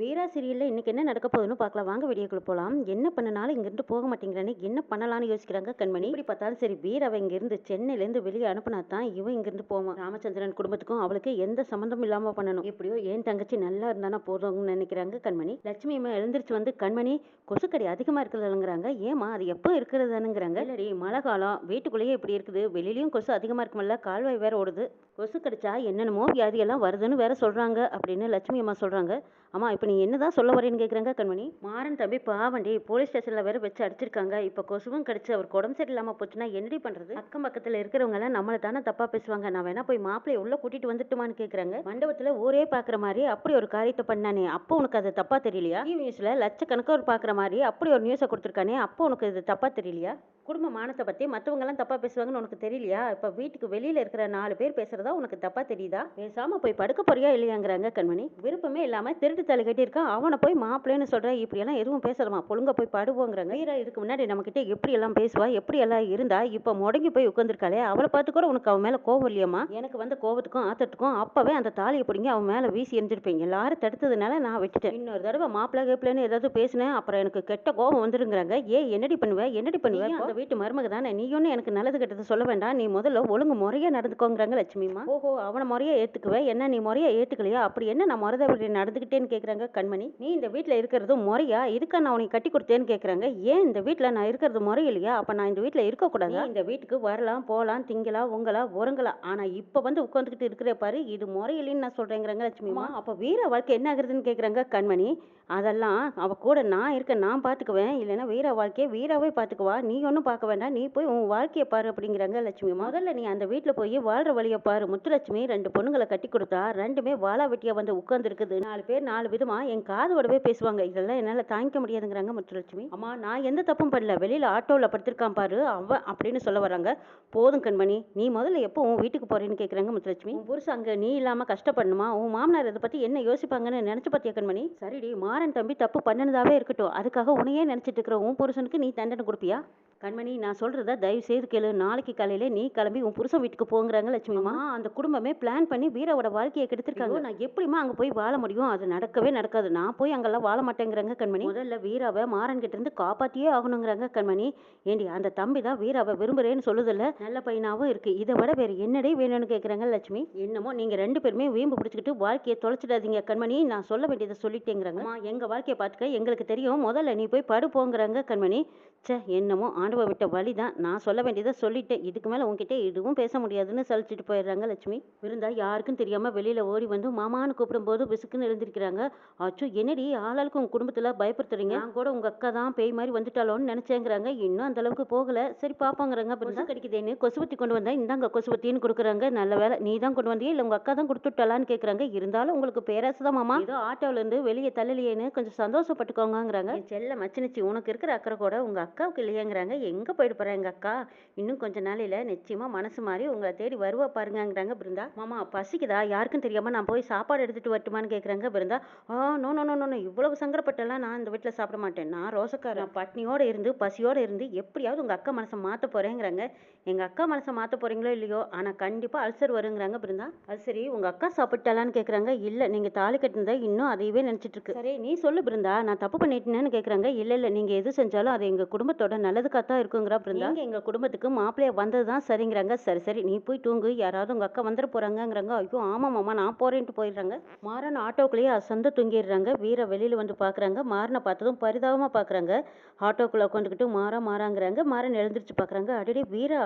வீரா சீரியலில் இன்றைக்கி என்ன நடக்க போகுதுன்னு பார்க்கலாம். வாங்க வீடியோக்குள்ள போகலாம் என்ன பண்ணனாலும் இங்கேருந்து போக மாட்டேங்கிறானே. என்ன பண்ணலாம்னு யோசிக்கிறாங்க கண்மணி. இப்படி பார்த்தாலும் சரி வீராவை இங்கேருந்து சென்னையிலேருந்து வெளியே அனுப்புனா தான் இவன் இங்கேருந்து போவான். ராமச்சந்திரன் குடும்பத்துக்கும் அவளுக்கு எந்த சம்மந்தமும் இல்லாமல் பண்ணணும். எப்படியோ என் தங்கச்சி நல்லா இருந்தானா போதும்னு நினைக்கிறாங்க கண்மணி. லட்சுமி அம்மா எழுந்திரிச்சு வந்து கண்மணி கொசுக்கடி அதிகமாக இருக்குதுங்கிறாங்க ஏமா அது எப்போ இருக்கிறதுனுங்கிறாங்க இல்லடி மழை காலம். வீட்டுக்குள்ளேயே இப்படி இருக்குது. வெளியிலையும் கொசு அதிகமாக இருக்குமல்ல கால்வாய் வேற ஓடுது. கொசு கடிச்சா என்னென்னமோ வியாதியெல்லாம் வருதுன்னு வேற சொல்கிறாங்க அப்படின்னு லட்சுமி அம்மா சொல்கிறாங்க அம்மா இப்போ நீ என்ன தான் சொல்ல வரேன்னு கேட்குறாங்க கண்மணி? மாறன் தம்பி பாவண்டி போலீஸ் ஸ்டேஷனில் வேறு வச்சு அடிச்சிருக்காங்க. இப்போ கொசுவும் கடிச்சு அவருக்கு உடம்பு சரியில்லாமல் போச்சுன்னா என்னடி பண்ணுறது அக்கம் பக்கத்தில் இருக்கிறவங்க எல்லாம் நம்மளை தானே தப்பாக பேசுவாங்க. நான் வேணா போய் மாப்பிள்ளைய உள்ளே கூட்டிட்டு வந்துட்டுமான்னு கேட்குறாங்க மண்டபத்தில் ஊரே பார்க்குற மாதிரி அப்படி ஒரு காரியத்தை பண்ணானே. அப்போ உனக்கு அது தப்பாக தெரியலையா? நியூஸில் லட்சக்கணக்காக பார்க்குற மாதிரி அப்படி ஒரு நியூஸை கொடுத்துருக்கானே. அப்போ உனக்கு இது தப்பாக தெரியலையா? குடும்ப மானத்தை பற்றி மற்றவங்கலாம் தப்பாக பேசுவாங்கன்னு உனக்கு தெரியலையா? இப்போ வீட்டுக்கு வெளியில் இருக்கிற நாலு பேர் பேசுகிறதா உனக்கு தப்பாக தெரியுதா? பேசாமல் போய் படுக்க போறியா இல்லையாங்கிறாங்க கண்மணி. விருப்பமே இல்லாமல் திருட்டு தலை கட்டியிருக்கான் அவனை போய் மாப்பிள்ளைன்னு சொல்கிற இப்படியெல்லாம் எதுவும் பேசலாமா? பொழுங்க போய் படுவோங்கிறாங்க. வீரா இதுக்கு முன்னாடி நம்மக்கிட்ட எப்படி எல்லாம் பேசுவா எப்படி எல்லாம் இருந்தா இப்போ முடங்கி போய் உட்காந்துருக்காளே அவளை பார்த்து கூட உனக்கு அவன் மேலே கோவம் இல்லையாம்மா? எனக்கு வந்து கோவத்துக்கும் ஆத்தத்துக்கும் அப்போவே அந்த தாலியை பிடிங்கி அவன் மேலே வீசி எரிஞ்சிருப்பேன் எல்லாரும் தடுத்ததுனால நான் விட்டுட்டேன். இன்னொரு தடவை மாப்பிள்ளை கேப்பிள்ளைன்னு ஏதாவது பேசினேன் அப்புறம் எனக்கு கெட்ட கோவம் வந்துருங்கிறாங்க. ஏ என்னடி பண்ணுவேன் என்னடி பண்ணுவேன் வீட்டு மருமக தானே? நீ ஒன்றும் எனக்கு நல்லது கெட்டது சொல்ல வேண்டாம். நீ முதல்ல ஒழுங்கு முறையாக நடந்துக்கோங்கிறாங்க லட்சுமிமா ஓஹோ அவனை முறையா ஏற்றுக்குவே என்ன நீ முறையா ஏற்றுக்கலையா அப்படி என்ன நான் முறை நடந்துக்கிட்டேன்னு கேட்குறாங்க கண்மணி. நீ இந்த வீட்டில் இருக்கிறது முறையா? இதுக்கா நான் உனக்கு கட்டி கொடுத்தேன்னு கேட்குறாங்க ஏன் இந்த வீட்டில் நான் இருக்கிறது முறையிலையா அப்போ நான் இந்த வீட்டில் இருக்கக்கூடாது இந்த வீட்டுக்கு வரலாம் போகலாம் திங்கலாம் உங்கலாம் உறங்கலாம். ஆனால் இப்போ வந்து உட்காந்துக்கிட்டு இருக்கிற பாரு இது முறையிலைன்னு நான் சொல்கிறேங்கிறாங்க லட்சுமிமா அப்போ வீர வாழ்க்கை என்ன ஆகுறதுன்னு கேட்குறாங்க கண்மணி. அதெல்லாம் அவ கூட நான் இருக்க நான் பார்த்துக்குவேன் இல்லைன்னா வீர வாழ்க்கையை வீராவே பார்த்துக்குவா நீ ஒன்றும் பார்க்க வேண்டாம். நீ போய் உன் வாழ்க்கையை பாரு அப்படிங்கிறாங்க லட்சுமி முதல்ல நீ அந்த வீட்டில் போய் வாழ்ற வழியை பாரு. முத்துலட்சுமி ரெண்டு பொண்ணுங்களை கட்டி கொடுத்தா ரெண்டுமே வாழா வெட்டியாக வந்து உட்காந்துருக்குது நாலு பேர் நாலு விதமாக என் காதோடவே பேசுவாங்க. இதெல்லாம் என்னால் தாங்கிக்க முடியாதுங்கிறாங்க முத்துலட்சுமி. அம்மா நான் எந்த தப்பும் பண்ணல. வெளியில் ஆட்டோவில் படுத்திருக்கான் பாரு. அவன் அப்படின்னு சொல்ல வராங்க. போதும் கண்மணி. நீ முதல்ல எப்போ உன் வீட்டுக்கு போறேன்னு கேட்குறாங்க முத்துலட்சுமி. உன் புருஷன் அங்கே நீ இல்லாமல் கஷ்டப்படணுமா? உன் மாமனார் இதை பற்றி என்ன யோசிப்பாங்கன்னு நினச்சி பார்த்தியா கண்மணி? சரிடி மாறன் தம்பி தப்பு பண்ணினதாகவே இருக்கட்டும். அதுக்காக உன்னையே நினச்சிட்டு இருக்கிற உன் புருஷனுக்கு நீ தண்டனை கொடுப்பியா? கண்மணி நான் சொல்றத தயவு செய்து கேளு. நாளைக்கு காலையில நீ கிளம்பி உன் புருஷன் வீட்டுக்கு போங்கிறாங்க லட்சுமிமா அந்த குடும்பமே பிளான் பண்ணி வீராவோட வாழ்க்கையை கெடுத்திருக்காங்க. நான் எப்படிமா அங்க போய் வாழ முடியும்? அது நடக்கவே நடக்காது. நான் போய் அங்கெல்லாம் வாழ மாட்டேங்கிறாங்க கண்மணி. முதல்ல வீராவை மாறன் கிட்ட இருந்து காப்பாத்தியே ஆகணுங்கிறாங்க கண்மணி. ஏண்டி அந்த தம்பி தான் வீராவை விரும்புறேன்னு சொல்லுதில்ல? நல்ல பையனாவும் இருக்கு. இதை விட வேற என்னடே வேணும்னு கேக்குறாங்க லட்சுமி? என்னமோ நீங்க ரெண்டு பேருமே வீம்பு பிடிச்சிக்கிட்டு வாழ்க்கையை தொலைச்சிடாதீங்க கண்மணி. நான் சொல்ல வேண்டியதை சொல்லிட்டேங்கிறாங்க. அம்மா, எங்க வாழ்க்கையை பார்த்துக்க எங்களுக்கு தெரியும். முதல்ல நீ போய் படு போங்கிறாங்க கண்மணி. ச்சே என்னமோ ஆண்டவ விட்ட வழி தான் நான் சொல்ல வேண்டியதை சொல்லிட்டேன். இதுக்கு மேலே உன்கிட்ட இதுவும் பேச முடியாதுன்னு சலிச்சிட்டு போயிடுறாங்க லட்சுமி. விருந்தா யாருக்கும் தெரியாம வெளியில ஓடி வந்து மாமான்னு கூப்பிடும்போது விசுக்குன்னு எழுந்திருக்கிறாங்க. அச்சோ என்னடி ஆளாளுக்கு உங்க குடும்பத்துல பயப்படுத்துறீங்க? நான் கூட உங்க அக்கா தான் பேய் மாதிரி வந்துட்டாலோன்னு நினைச்சேங்கிறாங்க. இன்னும் அந்த அளவுக்கு போகல. சரி பாப்பாங்கிறாங்க கொசு கடிக்குதேன்னு கொசுவத்தி கொண்டு வந்தா இந்தாங்க கொசுவத்தின்னு கொடுக்குறாங்க. நல்ல வேலை நீ தான் கொண்டு வந்தியா இல்ல உங்க அக்கா தான் கொடுத்துட்டாலான்னு கேக்குறாங்க. இருந்தாலும் உங்களுக்கு பேராசை தான் மாமா. ஏதோ ஆட்டோல இருந்து வெளியே தள்ளலையேன்னு கொஞ்சம் சந்தோஷப்பட்டுக்கோங்கங்கிறாங்க. என் செல்ல மச்சினிச்சி உனக்கு இருக்கிற அக்கறை கூட உங்க அக்காவுக்கு இல்லையேங்கிறாங்க. எங்க போயிட்டு போறா எங்க அக்கா? இன்னும் கொஞ்ச நாளையில் நிச்சயமா மனசு மாறி உங்களை தேடி வருவா பாருங்கங்கிறாங்க பிருந்தா. மாமா பசிக்குதா? யாருக்கும் தெரியாமல் நான் போய் சாப்பாடு எடுத்துகிட்டு வரட்டுமான்னு கேட்குறாங்க Brinda. Ah no no no no இவ்வளவு சங்கடப்பட்டெல்லாம் நான் இந்த வீட்டில் சாப்பிட மாட்டேன். நான் ரோசக்காரன். நான் இருந்து பசியோடு இருந்து எப்படியாவது உங்க அக்கா மனசை மாற்ற போறேங்கிறாங்க. எங்க அக்கா மனசை மாத்த போறீங்களோ இல்லையோ ஆனால் கண்டிப்பாக அல்சர் வருங்கிறாங்க பிருந்தா. அது சரி உங்க அக்கா சாப்பிட்டாலான்னு கேட்குறாங்க இல்லை நீங்கள் தாலி கட்டினதை இன்னும் அதையவே நினச்சிட்டு இருக்கு. சரி நீ சொல்லு பிருந்தா நான் தப்பு பண்ணிட்டேன்னு கேட்குறாங்க இல்லை இல்லை நீங்கள் எது செஞ்சாலும் அது எங்கள் குடும்பத்தோட நல்லதுக்காக தான் இருக்குங்கிறா பிருந்தா. எங்கள் எங்க குடும்பத்துக்கு மாப்பிள்ளைய வந்ததுதான் சரிங்கிறாங்க. சரி சரி நீ போய் தூங்கு. யாராவது உங்க அக்கா வந்துட போகிறாங்கங்கிறாங்க ஐயோ ஆமா மாமா நான் போறேன்ட்டு போயிடுறாங்க. மாறன் ஆட்டோக்குள்ளேயே அசந்து தூங்கிடுறாங்க. வீர வெளியில வந்து பாக்குறாங்க. மாறனை பார்த்ததும் பரிதாபமா பாக்குறாங்க. ஆட்டோக்குள்ள உட்காந்துக்கிட்டு மாறா மாறாங்கிறாங்க. மாறன் எழுந்திரிச்சு பாக்குறாங்க. அடடே வீரா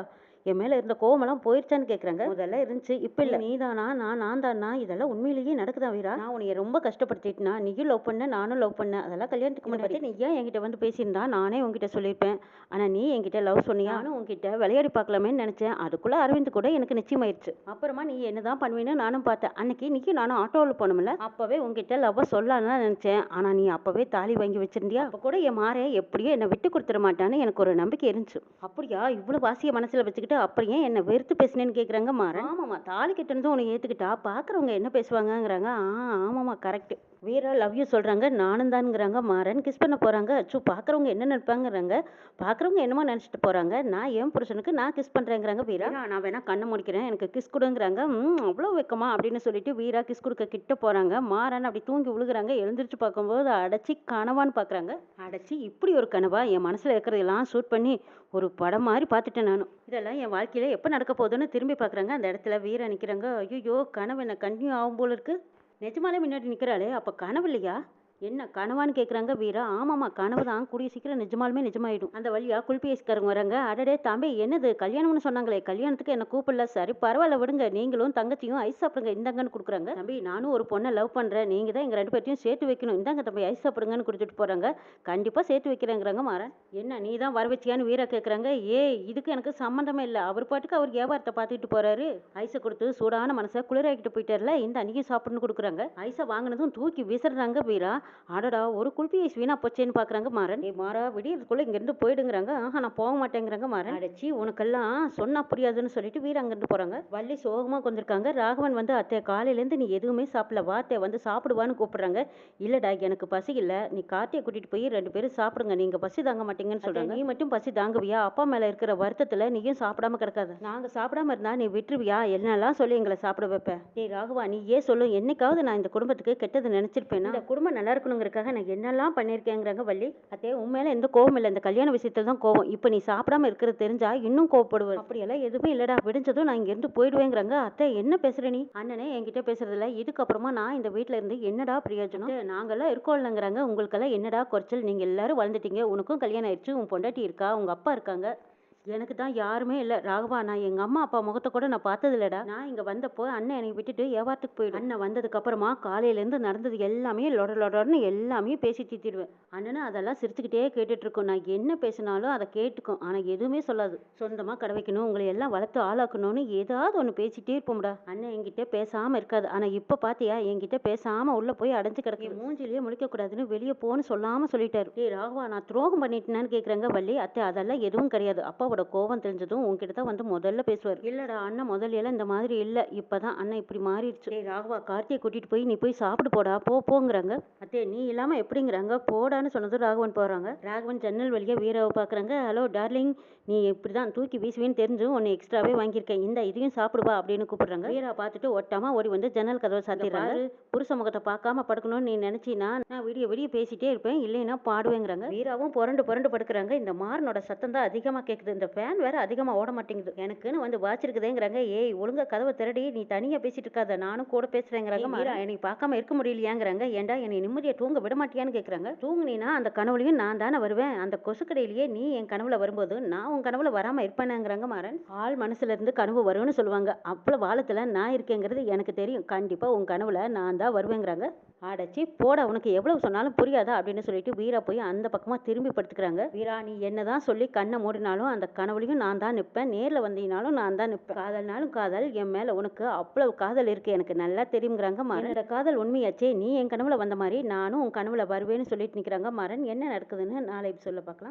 என் மேல இருந்த கோவமெல்லாம் போயிருச்சான்னு கேக்குறாங்க. முதல்ல இருந்துச்சு இப்ப இல்ல. நீதானா நான் நான் தானா? இதெல்லாம் உண்மையிலேயே நடக்குதா வீரா? நான் உன்னைய ரொம்ப கஷ்டப்படுத்திட்டுனா. நீயும் லவ் பண்ண நானும் லவ் பண்ணேன் அதெல்லாம் கல்யாணத்துக்கு முன்னாடி. நீ ஏன் என்கிட்ட வந்து பேசியிருந்தா? நானே உன்கிட்ட சொல்லியிருப்பேன். ஆனா நீ என்கிட்ட லவ் சொன்னியா? நானும் உன்கிட்ட விளையாடி பார்க்கலாமேன்னு நினைச்சேன். அதுக்குள்ள அரவிந்த் கூட எனக்கு நிச்சயமாயிருச்சு. அப்புறமா நீ என்னதான் பண்ணுவீன்னு நானும் பார்த்தேன். அன்னைக்கு நீக்கும் நானும் ஆட்டோவில் போனோம்ல. அப்பவே உன்கிட்ட லவ் சொல்லலாம்னு நினைச்சேன். ஆனா நீ அப்பவே தாலி வாங்கி வச்சிருந்தியா? அப்ப கூட என் மாறே எப்படியோ என்னை விட்டு கொடுத்துட மாட்டான்னு எனக்கு ஒரு நம்பிக்கை இருந்துச்சு. அப்படியா? இவ்வளவு வாசிய மனசுல வச்சுக்கிட்டு அப்புறம் ஏன் என்ன வெறுத்து பேசினேன்னு கேட்குறாங்க மாறன். ஆமாம்மா தாலி கட்டினதும் உன்னை ஏத்துக்கிட்டா பாக்குறவங்க என்ன பேசுவாங்கங்கிறாங்க? ஆ ஆமாம்மா கரெக்ட் வீரா லவ் யூ சொல்கிறாங்க நானும் தான்ங்கிறாங்க. மாறன் கிஸ் பண்ண போகிறாங்க அச்சோ பார்க்குறவங்க என்ன நினைப்பாங்கிறாங்க? பார்க்குறவங்க என்னமோ நினச்சிட்டு போகிறாங்க நான் என் புருஷனுக்கு நான் கிஸ் பண்ணுறேங்கிறாங்க வீரா. நான் வேணால் கண்ணை முடிக்கிறேன். எனக்கு கிஸ் கொடுங்கிறாங்க. ம் அவ்வளோ வெக்கமா அப்படின்னு சொல்லிட்டு வீரா கிஸ் கொடுக்க கிட்ட போகிறாங்க மாறன் அப்படி தூங்கி விழுகுறாங்க. எழுந்திரிச்சு பார்க்கும்போது அடைச்சி கனவான்னு பார்க்குறாங்க அடைச்சி இப்படி ஒரு கனவா என் மனசில் இருக்கிறதெல்லாம் ஷூட் பண்ணி ஒரு படம் மாதிரி பார்த்துட்டேன் நானும் இதெல்லாம் என் வாழ்க்கையில் எப்போ நடக்க போகுதுன்னு திரும்பி பார்க்குறாங்க அந்த இடத்துல வீரா நிற்கிறாங்க ஐயோ கனவு என்ன கண்டினியூ ஆகும் போல இருக்குது நிஜமாலே முன்னாடி நிற்கிறாளே அப்போ கனவு இல்லையா? என்ன கனவான்னு கேட்குறாங்க வீரா. ஆமாம்மா கனவு தான். கூடிய சீக்கிரம் நிஜமாலுமே நிஜமாயிடும். அந்த வழியா குல்பிஎஸ்காரங்க வராங்க. அடடே தம்பி என்னது? கல்யாணம்னு சொன்னாங்களே. கல்யாணத்துக்கு என்ன கூப்பிடல? சரி பரவாயில்ல விடுங்க. நீங்களும் தங்கச்சியும் ஐஸ் சாப்பிடுங்க. இந்தாங்கன்னு கொடுக்குறாங்க. தம்பி நானும் ஒரு பொண்ணை லவ் பண்ணுறேன் நீங்கள் தான் எங்கள் ரெண்டு பேர்த்தையும் சேர்த்து வைக்கணும். இந்தாங்க தம்பி ஐஸ் சாப்பிடுங்கன்னு கொடுத்துட்டு போகிறாங்க கண்டிப்பாக சேர்த்து வைக்கிறேங்கிறாங்க மாறன் என்ன நீ தான் வர வச்சியான்னு வீரா கேட்குறாங்க ஏ இதுக்கு எனக்கு சம்மந்தமே இல்லை. அவர் பாட்டுக்கு அவர் வியாபாரத்தை பார்த்துக்கிட்டு போகிறாரு ஐஸை கொடுத்து சூடான மனசை குளிராக்கிட்டு போயிட்டார்ல. இந்த அன்னைக்கு சாப்பிடுன்னு கொடுக்குறாங்க. ஐஸை வாங்கினதும் தூக்கி விசிறாங்க வீரா. அடடா ஒரு குல்பி ஐஸ் வீணா போச்சேன்னு பார்க்குறாங்க மாறன். ஏ மாறா விடியறதுக்குள்ள இங்கேருந்து போயிடுங்கிறாங்க. ஆஹா நான் போக மாட்டேங்கிறாங்க மாறன். அடைச்சி உனக்கெல்லாம் சொன்னா புரியாதுன்னு சொல்லிட்டு வீரா அங்கேருந்து போகிறாங்க வள்ளி சோகமாக கொண்டிருக்காங்க. ராகவன் வந்து அத்தை காலையிலேருந்து நீ எதுவுமே சாப்பிடல. வா அத்தை வந்து சாப்பிடுவான்னு கூப்பிடுறாங்க. இல்லடா எனக்கு பசி இல்லை. நீ கார்த்தியை கூட்டிட்டு போய் ரெண்டு பேரும் சாப்பிடுங்க. நீங்க பசி தாங்க மாட்டீங்கன்னு சொல்றாங்க. நீ மட்டும் பசி தாங்குவியா? அப்பா மேல இருக்கிற வருத்தத்துல நீயும் சாப்பிடாம கிடக்காத. நாங்க சாப்பிடாம இருந்தா நீ விட்டுருவியா? என்னெல்லாம் சொல்லி எங்களை சாப்பிட வைப்ப? டேய் ராகவா நீ ஏன் சொல்லு என்னைக்காவது நான் இந்த குடும்பத்துக்கு கெட்டது நினைச்சிருப்பேனா? இந்த குடும்பம் நல்லா இருக்கணுங்கிறக்காக நான் என்னெல்லாம் பண்ணியிருக்கேங்கிறாங்க வள்ளி. அத்தே உன் மேலே எந்த கோவம் இல்லை. இந்த கல்யாண விஷயத்துல தான் கோவம் இப்போ நீ சாப்பிடாம இருக்கிறது தெரிஞ்சா இன்னும் கோவப்படுவேன். அப்படியெல்லாம் எதுவுமே இல்லடா. விடிஞ்சதும் நான் இங்கேருந்து போயிடுவேங்கிறாங்க. அத்தை என்ன பேசுற நீ? அண்ணனே என்கிட்ட பேசுறதில்ல இதுக்கப்புறமா நான் இந்த வீட்டில் இருந்து என்னடா பிரயோஜனம்? அத்தை, நாங்கெல்லாம் இருக்கோம் இல்லைங்கிறாங்க. உங்களுக்கெல்லாம் என்னடா குறைச்சல்? நீங்கள் எல்லாரும் வளர்ந்துட்டீங்க. உனக்கும் கல்யாணம் ஆயிடுச்சு. உன் பொண்டாட்டி இருக்கா? உங்கள் அப்பா இருக்காங்க. எனக்கு தான் யாருமே இல்லை. ராகவா நான் எங்கள் அம்மா அப்பா முகத்தை கூட நான் பார்த்தது இல்லடா நான் இங்கே வந்தப்போ அண்ணன் என்னை விட்டுட்டு வியாபாரத்துக்கு போயிடும். அண்ணன் வந்ததுக்கு அப்புறமா காலையிலேருந்து நடந்தது எல்லாமே லொட லொடன்னு எல்லாமே பேசி தீத்திடுவேன் அண்ணனும் அதெல்லாம் சிரிச்சுக்கிட்டே கேட்டுட்டு இருக்கோம் நான் என்ன பேசினாலும் அதை கேட்டுக்கும். ஆனால் எதுவுமே சொல்லாது. சொந்தமாக கடை வைக்கணும் உங்களை எல்லாம் வளர்த்து ஆளாக்கணும்னு ஏதாவது ஒன்று பேசிட்டே இருப்போம்டா. அண்ணன் என்கிட்ட பேசாமல் இருக்காது. ஆனால் இப்போ பார்த்தியா என்கிட்ட பேசாமல் உள்ளே போய் அடைஞ்சு கிடக்கு. என் மூஞ்சிலேயே முழிக்கக்கூடாதுன்னு வெளியே போன்னு சொல்லாமல் சொல்லிட்டாரு. ஏ ராகவா நான் துரோகம் பண்ணிட்டேனான்னு கேட்குறாங்க வள்ளி. அத்தை அதெல்லாம் எதுவும் கிடையாது. அப்பாவோட கோவம் தெரிஞ்சதும் உன்கிட்ட தான் வந்து முதல்ல பேசுவார். இல்லடா அண்ணன் முதல்ல எல்லாம் இந்த மாதிரி இல்லை. இப்பதான் அண்ணன் இப்படி மாறிடுச்சு. ராகவா கார்த்தியை கூட்டிட்டு போய் நீ போய் சாப்பிட்டு போடா போ போங்கிறாங்க. அத்தே நீ இல்லாம எப்படிங்கிறாங்க? போடான்னு சொன்னதும் ராகவன் போறாங்க. ராகவன் ஜன்னல் வழியா வீராவை பாக்குறாங்க. ஹலோ டார்லிங் நீ இப்படிதான் தூக்கி வீசுவேன்னு தெரிஞ்சும் உன்னை எக்ஸ்ட்ராவே வாங்கியிருக்கேன். இந்த இதையும் சாப்பிடுவா அப்படின்னு கூப்பிடுறாங்க. வீரா பார்த்துட்டு ஒட்டாம ஓடி வந்து ஜன்னல் கதவை சாத்திடுறாங்க. புருஷ முகத்தை பார்க்காம படுக்கணும்னு நீ நினைச்சினா நான் விடிய விடிய பேசிட்டே இருப்பேன். இல்லைன்னா பாடுவேங்கிறாங்க. வீராவும் புரண்டு புரண்டு படுக்கிறாங்க. இந்த மாறனோட சத்தம் தான் அதிகமா கேக்குது. இந்த ஃபேன் வேற அதிகமா ஓட மாட்டேங்குது. எனக்குன்னு வந்து வாச்சிருக்குதேங்கிறாங்க ஏய் ஒழுங்கா கதவை திரடி நீ தனியா பேசிட்டு இருக்காத. நானும் கூட பேசுறேங்கிறாங்க. மீரா என்னை பார்க்காம இருக்க முடியலையாங்கிறாங்க. ஏன்டா என்னை நிம்மதியா தூங்க விட மாட்டியான்னு கேக்குறாங்க. தூங்குனீனா அந்த கனவுலையும் நான் தானே வருவேன். அந்த கொசுக்கடையிலேயே நீ என் கனவுல வரும்போது நான் உன் கனவுல வராம இருப்பேனாங்கிறாங்க மாறன் ஆள் மனசுல இருந்து கனவு வரும்னு சொல்லுவாங்க. அவ்வளவு வாழத்துல நான் இருக்கேங்கிறது எனக்கு தெரியும். கண்டிப்பா உன் கனவுல நான் தான் வருவேங்கிறாங்க. அடைச்சி போட உனக்கு எவ்வளவு சொன்னாலும் புரியாதா அப்படின்னு சொல்லிட்டு வீரா போய் அந்த பக்கமா திரும்பி படுத்துக்கிறாங்க. வீரா நீ என்னதான் சொல்லி கண்ணை மூடினாலும் அந்த கனவுலையும் நான் தான் நிற்பேன் நேர்ல வந்தீங்கனாலும் நான் தான் நிற்பேன் காதல்னாலும் காதல் என் மேல உனக்கு அவ்வளவு காதல் இருக்கு. எனக்கு நல்லா தெரியுங்கிறாங்க மரன் என்னோட காதல் உண்மையாச்சே? நீ என் கனவுல வந்த மாதிரி நானும் உன் கனவுல வருவேன்னு சொல்லிட்டு நிக்கிறாங்க மரன் என்ன நடக்குதுன்னு நாளை சொல்ல பார்க்கலாம்.